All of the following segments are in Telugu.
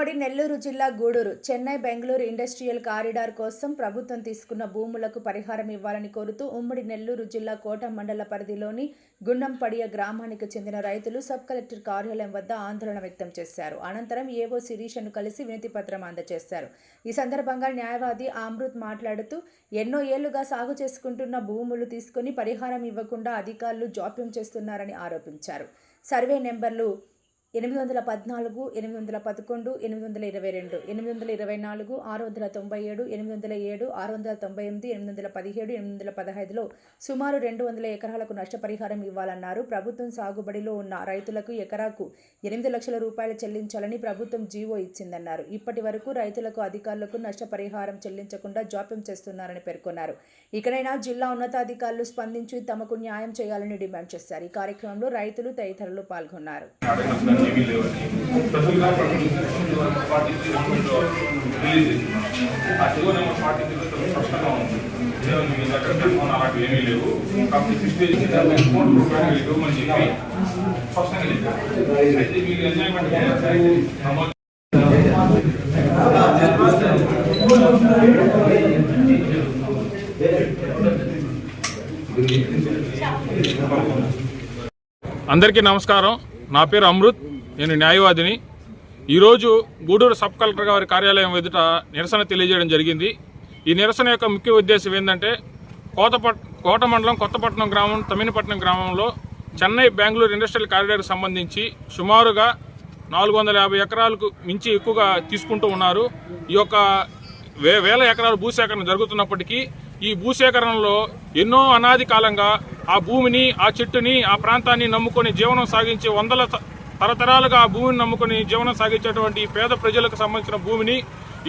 ఉమ్మడి నెల్లూరు జిల్లా గూడూరు చెన్నై బెంగళూరు ఇండస్ట్రియల్ కారిడార్ కోసం ప్రభుత్వం తీసుకున్న భూములకు పరిహారం ఇవ్వాలని కోరుతూ ఉమ్మడి నెల్లూరు జిల్లా కోట మండల పరిధిలోని గుండంపడియ గ్రామానికి చెందిన రైతులు సబ్ కలెక్టర్ కార్యాలయం వద్ద ఆందోళన వ్యక్తం చేశారు. అనంతరం ఏవో శిరీషను కలిసి వినతిపత్రం అందజేశారు. ఈ సందర్భంగా న్యాయవాది అమృత్ మాట్లాడుతూ ఎన్నో ఏళ్ళుగా సాగు చేసుకుంటున్న భూములు తీసుకుని పరిహారం ఇవ్వకుండా అధికారులు జాప్యం చేస్తున్నారని ఆరోపించారు. సర్వే నెంబర్లు ఎనిమిది వందల పద్నాలుగు ఎనిమిది వందల పదకొండు ఎనిమిది వందల ఇరవై రెండు ఎనిమిది వందల ఇరవై నాలుగు ఆరు వందల తొంభై ఏడు ఎనిమిది వందల ఏడు ఆరు వందల తొంభై ఎనిమిది ఎనిమిది వందల పదిహేడు ఎనిమిది వందల పదహైదులో సుమారు రెండు వందల ఎకరాలకు నష్టపరిహారం ఇవ్వాలన్నారు. ప్రభుత్వం సాగుబడిలో ఉన్న రైతులకు ఎకరాకు ఎనిమిది లక్షల రూపాయలు చెల్లించాలని ప్రభుత్వం జీవో ఇచ్చిందన్నారు. ఇప్పటి వరకు రైతులకు అధికారులకు నష్టపరిహారం చెల్లించకుండా జాప్యం చేస్తున్నారని పేర్కొన్నారు. ఇకనైనా జిల్లా ఉన్నతాధికారులు స్పందించి తమకు న్యాయం చేయాలని డిమాండ్ చేశారు. ఈ కార్యక్రమంలో రైతులు తదితరులు పాల్గొన్నారు. అడగడం ఏమీ స్పెషల్గా ఫార్టీ త్రీ రిలీజ్ ఆ నెంబర్ ఫార్టీ స్పష్టంగా ఉంది. ఏమీ లేవు కాబట్టి రూపాయలు ఇవ్వమని చెప్పి స్పష్టంగా చెప్పారు. అయితే ఎంజాయ్మెంట్ నమోదు అందరికీ నమస్కారం. నా పేరు అమృత్. నేను న్యాయవాదిని. ఈరోజు గూడూరు సబ్ కలెక్టర్ గారి కార్యాలయం ఎదుట నిరసన తెలియజేయడం జరిగింది. ఈ నిరసన యొక్క ముఖ్య ఉద్దేశం ఏంటంటే కోతపట్ కోట మండలం కొత్తపట్నం గ్రామం తమినపట్నం గ్రామంలో చెన్నై బెంగళూరు ఇండస్ట్రియల్ కారిడార్కి సంబంధించి సుమారుగా నాలుగు వందల యాభై ఎకరాలకు మించి ఎక్కువగా తీసుకుంటూ ఉన్నారు. ఈ యొక్క వే వేల ఎకరాల భూసేకరణ జరుగుతున్నప్పటికీ ఈ భూసేకరణలో ఎన్నో అనాది కాలంగా ఆ భూమిని ఆ చెట్టుని ఆ ప్రాంతాన్ని నమ్ముకొని జీవనం సాగించే వందల తరతరాలుగా ఆ భూమిని నమ్ముకొని జీవనం సాగించేటువంటి పేద ప్రజలకు సంబంధించిన భూమిని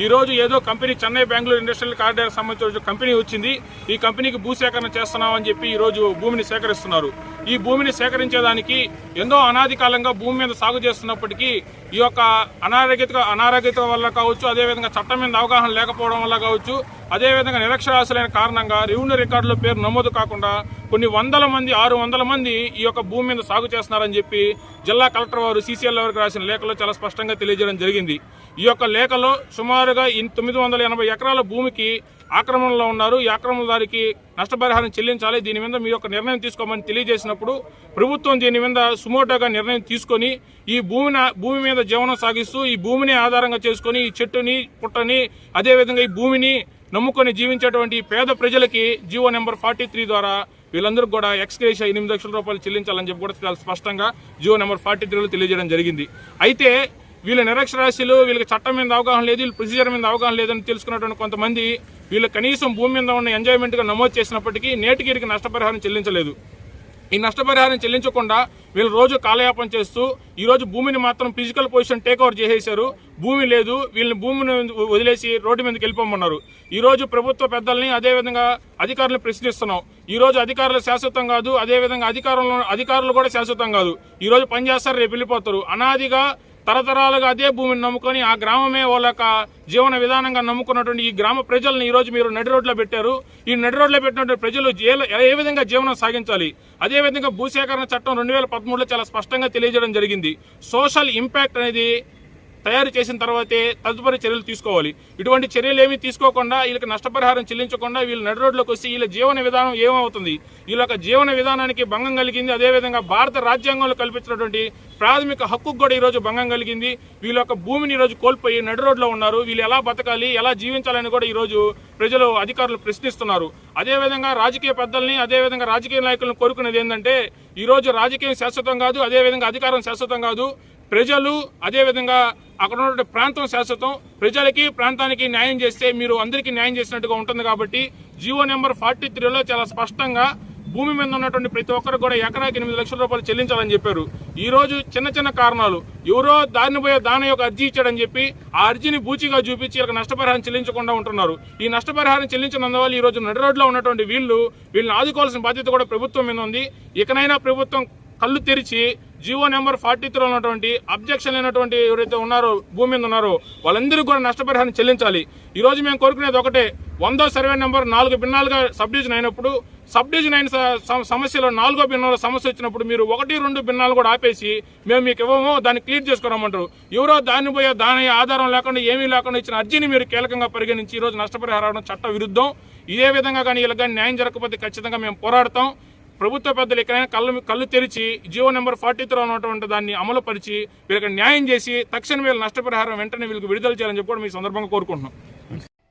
ఈ రోజు ఏదో company Chennai Bengaluru industrial corridor సంబంధించిన కంపెనీ వచ్చింది. ఈ కంపెనీకి భూసేకరణ చేస్తున్నామని చెప్పి ఈ రోజు భూమిని సేకరిస్తున్నారు. ఈ భూమిని సేకరించేదానికి ఎంతో అనాది కాలంగా భూమి మీద సాగు చేస్తున్నప్పటికీ ఈ యొక్క అనారోగ్యత అనారోగ్యత వల్ల కావచ్చు అదేవిధంగా చట్టం మీద అవగాహన లేకపోవడం వల్ల కావచ్చు అదేవిధంగా నిరక్షరాస్యులైన కారణంగా రెవెన్యూ రికార్డులో పేరు నమోదు కాకుండా కొన్ని వందల మంది ఆరు వందల మంది ఈ యొక్క భూమి మీద సాగు చేస్తున్నారని చెప్పి జిల్లా కలెక్టర్ వారు సీసీఎల్ వారికి రాసిన లేఖలో చాలా స్పష్టంగా తెలియజేయడం జరిగింది. ఈ యొక్క లేఖలో సుమారుగా తొమ్మిది వందల ఎనభై ఎకరాల భూమికి ఆక్రమణలో ఉన్నారు. ఈ ఆక్రమణదారికి నష్టపరిహారం చెల్లించాలి. దీని మీద మీ యొక్క నిర్ణయం తీసుకోమని తెలియజేసినప్పుడు ప్రభుత్వం దీని మీద సుమోటోగా నిర్ణయం తీసుకొని ఈ భూమిని భూమి మీద జీవనం సాగిస్తూ ఈ భూమిని ఆధారంగా చేసుకొని ఈ చెట్టుని పుట్టని అదేవిధంగా ఈ భూమిని నమ్ముకొని జీవించేటువంటి పేద ప్రజలకి జీవో నెంబర్ ఫార్టీ త్రీ ద్వారా వీళ్ళందరికీ కూడా ఎక్స్గ్రేషియా ఎనిమిది లక్షల రూపాయలు చెల్లించాలని చెప్పి కూడా చాలా స్పష్టంగా జియో నెంబర్ ఫార్టీ త్రీలో తెలియజేయడం జరిగింది. అయితే వీళ్ళ నిరక్షరాస్యులు వీళ్ళకి చట్టం మీద అవగాహన లేదు వీళ్ళ ప్రొసీజర్ మీద అవగాహన లేదని తెలుసుకున్నటువంటి కొంతమంది వీళ్ళు కనీసం భూమి మీద ఉన్న ఎంజాయ్మెంట్గా నమోదు చేసినప్పటికీ నేటికీరికి నష్టపరిహారం చెల్లించలేదు. ఈ నష్టపరిహారం చెల్లించకుండా వీళ్ళు రోజు కాలయాపన చేస్తూ ఈరోజు భూమిని మాత్రం ఫిజికల్ పొజిషన్ టేక్ ఓవర్ చేసేశారు. భూమి లేదు వీళ్ళని భూమిని వదిలేసి రోడ్డు మీదకి వెళ్ళిపోమన్నారు. ఈ రోజు ప్రభుత్వ పెద్దల్ని అదేవిధంగా అధికారులను ప్రశ్నిస్తున్నాం. ఈరోజు అధికారులు శాశ్వతం కాదు అదేవిధంగా అధికారులు అధికారులు కూడా శాశ్వతం కాదు. ఈరోజు పనిచేస్తారు రేపు వెళ్ళిపోతారు. అనాదిగా తరతరాలుగా అదే భూమిని నమ్ముకొని ఆ గ్రామమే వాళ్ళ జీవన విధానంగా నమ్ముకున్నటువంటి ఈ గ్రామ ప్రజల్ని ఈరోజు మీరు నడి రోడ్లో పెట్టారు. ఈ నడి రోడ్లో పెట్టినటువంటి ప్రజలు ఏ- ఏ విధంగా జీవనం సాగించాలి? అదే విధంగా భూసేకరణ చట్టం రెండు వేల పదమూడులో చాలా స్పష్టంగా తెలియజేయడం జరిగింది. సోషల్ ఇంపాక్ట్ అనేది తయారు చేసిన తర్వాతే తదుపరి చర్యలు తీసుకోవాలి. ఇటువంటి చర్యలు ఏమీ తీసుకోకుండా వీళ్ళకి నష్టపరిహారం చెల్లించకుండా వీళ్ళు నడి రోడ్లోకి వస్తే వీళ్ళ జీవన విధానం ఏమవుతుంది? వీళ్ళ యొక్క జీవన విధానానికి భంగం కలిగింది. అదేవిధంగా భారత రాజ్యాంగంలో కల్పించినటువంటి ప్రాథమిక హక్కుకు కూడా ఈరోజు భంగం కలిగింది. వీళ్ళ యొక్క భూమిని ఈరోజు కోల్పోయి నడి రోడ్లో ఉన్నారు. వీళ్ళు ఎలా బతకాలి? ఎలా జీవించాలని కూడా ఈరోజు ప్రజలు అధికారులు ప్రశ్నిస్తున్నారు. అదేవిధంగా రాజకీయ పెద్దల్ని అదేవిధంగా రాజకీయ నాయకులను కోరుకునేది ఏంటంటే ఈరోజు రాజకీయం శాశ్వతం కాదు అదేవిధంగా అధికారం శాశ్వతం కాదు. ప్రజలు అదేవిధంగా అక్కడ ఉన్నటువంటి ప్రాంతం శాశ్వతం. ప్రజలకి ప్రాంతానికి న్యాయం చేస్తే మీరు అందరికీ న్యాయం చేసినట్టుగా ఉంటుంది కాబట్టి జియో నెంబర్ ఫార్టీ త్రీలో చాలా స్పష్టంగా భూమి మీద ఉన్నటువంటి ప్రతి ఒక్కరు కూడా ఎకరాకి ఎనిమిది లక్షల రూపాయలు చెల్లించాలని చెప్పారు. ఈ రోజు చిన్న చిన్న కారణాలు. ఎవరో దారిని పోయే దాని యొక్క అర్జీ ఇచ్చాడని చెప్పి ఆ అర్జీని బూచిగా చూపించి వీళ్ళకి నష్టపరిహారం చెల్లించకుండా ఉంటున్నారు. ఈ నష్టపరిహారం చెల్లించినందువల్ల ఈ రోజు నడి రోడ్లో ఉన్నటువంటి వీళ్ళు వీళ్ళని ఆదుకోవాల్సిన బాధ్యత కూడా ప్రభుత్వం మీద ఉంది. ఇకనైనా ప్రభుత్వం కళ్ళు తెరిచి జీవో నెంబర్ ఫార్టీ త్రీలో ఉన్నటువంటి అబ్జెక్షన్ లేనటువంటి ఎవరైతే ఉన్నారో భూమి మీద ఉన్నారో వాళ్ళందరికీ కూడా నష్టపరిహారం చెల్లించాలి. ఈ రోజు మేము కోరుకునేది ఒకటే వందో సర్వే నెంబర్ నాలుగు భిన్నాలుగా సబ్ డివిజన్ అయినప్పుడు సబ్ డివిజన్ అయిన స- సమస్యలో నాలుగో భిన్నాల సమస్య వచ్చినప్పుడు మీరు ఒకటి రెండు భిన్నాలు కూడా ఆపేసి మేము మీకు ఇవ్వము దాన్ని క్లియర్ చేసుకోరమ్మంటారు. ఎవరో దాన్ని పోయే దాని ఆధారం లేకుండా ఏమీ లేకుండా ఇచ్చిన అర్జీని మీరు కీలకంగా పరిగణించి ఈ రోజు నష్టపరిహారం చట్ట విరుద్ధం ఇదే విధంగా కానీ వీళ్ళకి కానీ న్యాయం జరగకపోతే ఖచ్చితంగా మేము పోరాడతాం. ప్రభుత్వ పెద్దలు ఎక్కడైనా కళ్ళు కళ్ళు తెరిచి జియో నెంబర్ ఫార్టీ త్రీ ఉన్నటువంటి దాన్ని అమలుపరిచి వీళ్ళకి న్యాయం చేసి తక్షణ వీళ్ళ నష్టపరిహారం వెంటనే వీళ్ళకి విడుదల చేయాలని చెప్పి కూడా మీ సందర్భంగా కోరుకుంటున్నాం.